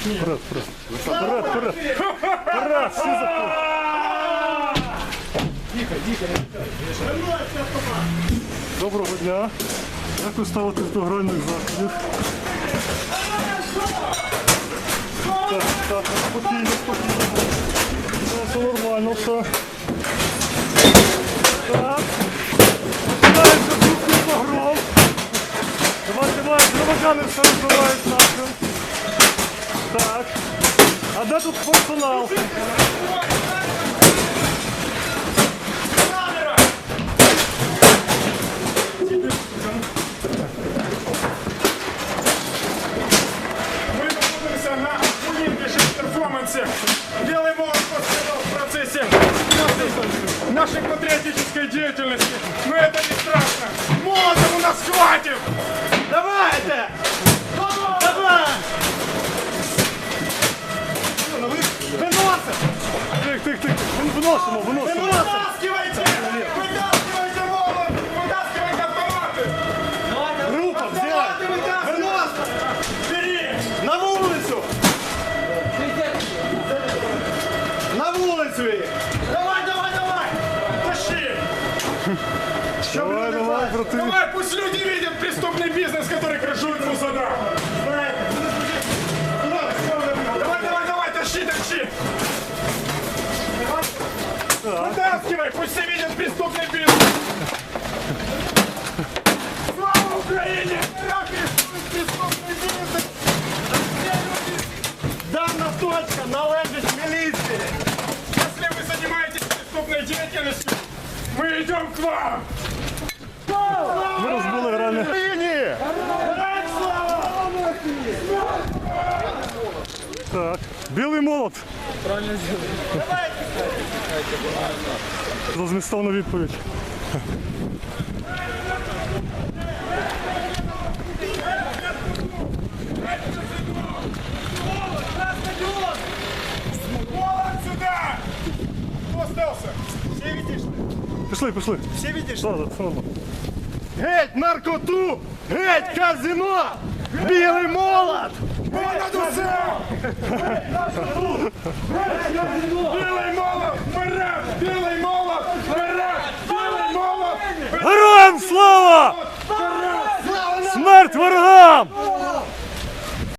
Вперед, вперед. Вперед, вперед. Вперед, всі заходять. Доброго дня. Як ви ставитесь до гральних заходів? Громадяни все розбирають нахрен. Так. А де тут персонал? Мы находимся на уникальном перформансе. Давайте! Давай! Виносим! Тих, тих, тих. Виносимо, виносимо. Вытаскивайте! Вытаскивайте молот! Вытаскивайте автоматы! Група, взяти. Виносим! Бери! На вулицю! На вулицю їх! Давай, давай, брати. Давай, пусть люди видят преступный бизнес, который крышует мусора! Давай, давай, давай, тащи, тащи! Вытаскивай, пусть все видят преступный бизнес! Слава Украине! Как рисует преступный бизнес! Дана точка належить міліції! Если вы занимаетесь преступной деятельностью, мы идем к вам! Ми розбили гральне. Героям слава! Так. Білий молот. За змістовну відповідь. Пішли, пішли. Всі відійшли? Так, так, все нормально. Геть наркоту! Геть казино! Білий молот! Молот усе! Білий молот! Вперед! Білий молот! Вперед! Білий молот! Героям слава! Смерть ворогам!